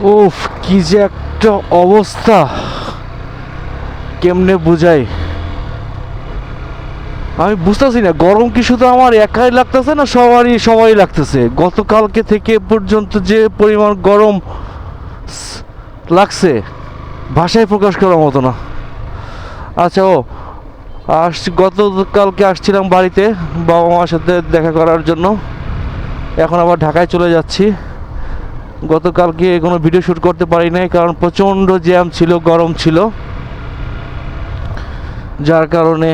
উফ, কি যে একটা অবস্থা। কেমনে বুঝাই? আমি বুঝতেছি না, গরম কি শুধু আমার একাই লাগতেছে না সবারই সবাই লাগতেছে? গতকালকে থেকে পর্যন্ত যে পরিমাণ গরম লাগছে, ভাষায় প্রকাশ করার মতো না। আচ্ছা ও, আসছি, গতকালকে আসছিলাম বাড়িতে বাবা মার সাথে দেখা করার জন্য। এখন আবার ঢাকায় চলে যাচ্ছি। গতকালকে কোনো ভিডিও শ্যুট করতে পারি নাই, কারণ প্রচণ্ড জ্যাম ছিল, গরম ছিল। যার কারণে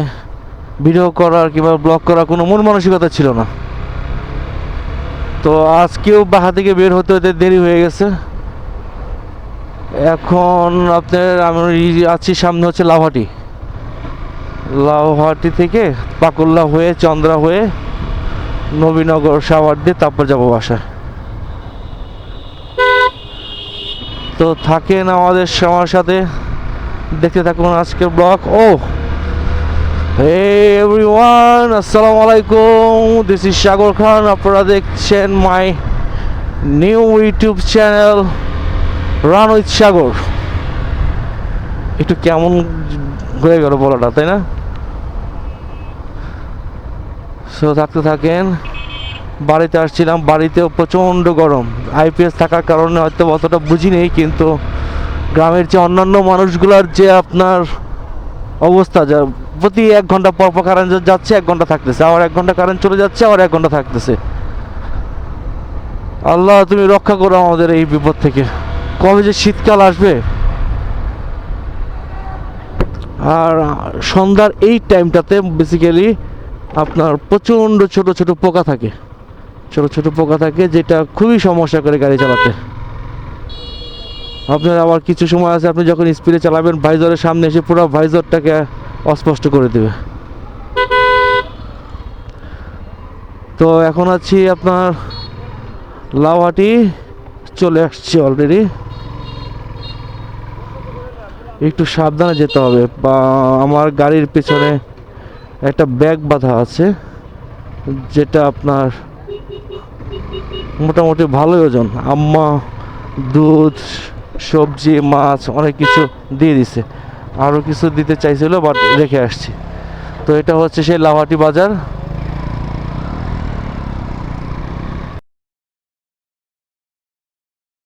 ভিডিও করার কিংবা ব্লগ করার কোনো মন মানসিকতা ছিল না। তো আজকেও বাহা থেকে বের হতে হতে দেরি হয়ে গেছে। এখন আপনার আমি আছি সামনে হচ্ছে লাভাটি লাভাটি থেকে পাকুল্লা হয়ে, চন্দ্রা হয়ে নবীনগর সাওয়ার দিয়ে তারপর যাব বাসায়। তো থাকেন আমাদের আমার সাথে। দেখতে থাকুন আজকের ব্লগ। ও এভরিওয়ান আসসালামু আলাইকুম। দিস ইজ সাগর খান আপনারা দেখছেন my new YouTube channel run with Sagar একটু কেমন হয়ে গেল বলাটা, তাই না? সো থাকতে থাকেন। বাড়িতে আসছিলাম। বাড়িতেও প্রচণ্ড গরম। আইপিএস থাকার কারণে হয়তো অতটা বুঝি নেই, কিন্তু গ্রামের যে অন্যান্য মানুষগুলোর যে আপনার অবস্থা, যা প্রতি এক ঘণ্টা পর পর কারেন্ট যাচ্ছে, এক ঘণ্টা থাকতেছে। আবার এক ঘণ্টা কারেন্ট চলে যাচ্ছে, আবার এক ঘণ্টা থাকতেছে। আল্লাহ, তুমি রক্ষা করো আমাদের এই বিপদ থেকে। কবে যে শীতকাল আসবে? আর সন্ধ্যার এই টাইমটাতে বেসিক্যালি আপনার প্রচণ্ড ছোট ছোট পোকা থাকে। ছোট ছোট পোকা থাকে, যেটা খুবই সমস্যা করে গাড়ি চালাতে। আপনার আবার কিছু সময় আছে, আপনি যখন স্পিডে চালাবেন, ভাইজরের সামনে এসে পুরো ভাইজরটাকে অস্পষ্ট করে দেবে। তো এখন আছি আপনার লাউহাটি, চলে আসছি অলরেডি একটু সাবধানে যেতে হবে, বা আমার গাড়ির পেছনে একটা ব্যাগ বাঁধা আছে, যেটা আপনার মোটামুটি ভালোই ওজন। আম্মা, দুধ, সবজি, মাছ অনেক কিছু দিয়ে দিছে। আরও কিছু দিতে চাইছিল বাট রেখে আসছি। তো এটা হচ্ছে সেই লাভাটি বাজার।